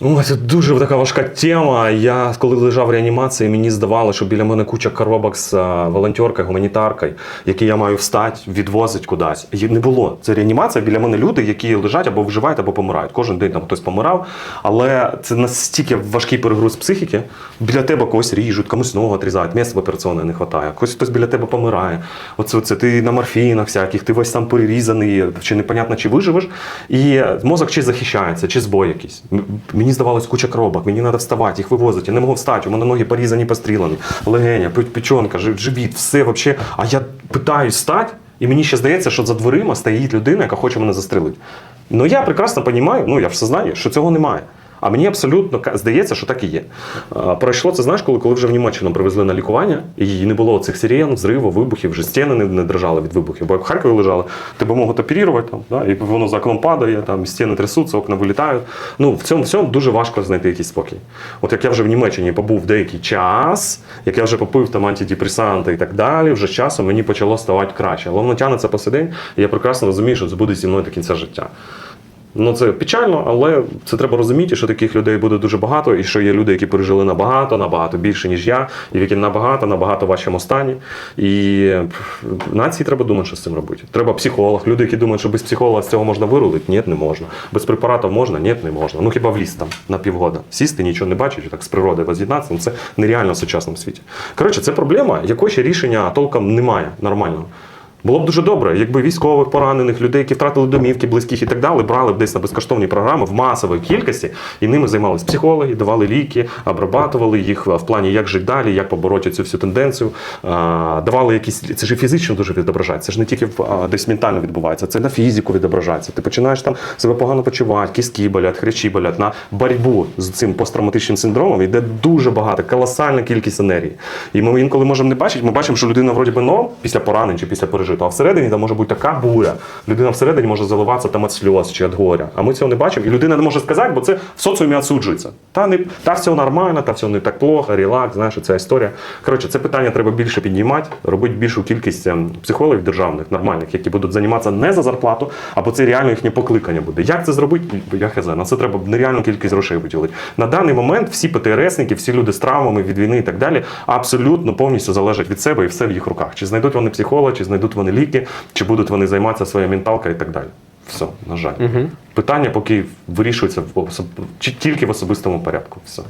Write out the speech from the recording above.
О, це дуже така важка тема. Я коли лежав в реанімації, мені здавалося, що біля мене куча коробок з волонтеркою, гуманітаркою, які я маю встати, відвозить кудись. Не було. Це реанімація. Біля мене люди, які лежать або вживають, або помирають. Кожен день там хтось помирав. Але це настільки важкий перегруз психіки. Біля тебе когось ріжуть, комусь ногу відрізають, місця в операційне не вистачає. Хтось хтось біля тебе помирає. Оце, оце ти на морфінах всяких, ти весь там перерізаний, чи непонятно, чи виживеш. І мозок чи захищається, чи збой якийсь. Мені здавалось куча коробок, мені треба вставати, їх вивозити. Я не можу встати, у мене ноги порізані, пострілені, легеня, пе- печонка, живіт, все вообще. А я питаюсь встати, і мені ще здається, що за дверима стоїть людина, яка хоче мене застрелити. Ну я прекрасно розумію, ну я все знаю, що цього немає. А мені абсолютно здається, що так і є. Пройшло це, знаєш, коли, коли вже в Німеччину привезли на лікування, і не було цих сирен, взриву, вибухів, вже стіни не, не дрожали від вибухів. Бо як в Харкові лежали, тебе можуть оперувати, там, да, і воно за окном падає, там, стіни трясуться, окна вилітають. Ну, в цьому всьому дуже важко знайти якийсь спокій. От як я вже в Німеччині побув деякий час, як я вже попив там антидепресанти і так далі, вже з часом мені почало ставати краще. Але воно тягнеться по сей день, і я прекрасно розумію, що це буде зі мною до кінця життя. Ну це печально, але це треба розуміти, що таких людей буде дуже багато, і що є люди, які пережили набагато, набагато більше, ніж я, і в які набагато, набагато важчому стані. І нації треба думати, що з цим робити. Треба психолог. Люди, які думають, що без психолога з цього можна вирулити, ні, не можна. Без препаратів можна, ні, не можна. Ну хіба в ліс там на півгода. Сісти, нічого не бачити, так з природи воз'єднатися, ну це нереально в сучасному світі. Коротше, це проблема, якої ще рішення толком немає нормального. Було б дуже добре, якби військових поранених, людей, які втратили домівки, близьких і так далі, брали б десь на безкоштовні програми в масовій кількості, і ними займалися психологи, давали ліки, обрабатували їх в плані, як жити далі, як побороти цю всю тенденцію. Давали якісь це ж фізично дуже відображається. Це ж не тільки десь ментально відбувається, це на фізику відображається. Ти починаєш там себе погано почувати, кістки болять, хрящі болять. На боротьбу з цим посттравматичним синдромом йде дуже багато, колосальна кількість енергії. І ми інколи можемо не бачити, ми бачимо, що людина вроді би норм після поранень чи після пережитого, а всередині там може бути така буря. Людина всередині може заливатися там від сльоз чи від горя. А ми цього не бачимо. І людина не може сказати, бо це в соціумі відсуджується. Та не та все нормально, та все не так плохо, релакс, знаєш, ця історія. Коротше, це питання треба більше піднімати, робити більшу кількість ем, психологів державних, нормальних, які будуть займатися не за зарплату, або це реально їхнє покликання буде. Як це зробити? Я хз. На це треба нереальну кількість грошей виділити. На даний момент всі ПТРСники, всі люди з травмами від війни і так далі, абсолютно повністю залежать від себе і все в їх руках. Чи знайдуть вони психолога, чи знайдуть вони ліки, чи будуть вони займатися своєю менталкою і так далі. Все, на жаль. Питання поки вирішується в особ... чи тільки в особистому порядку. Все.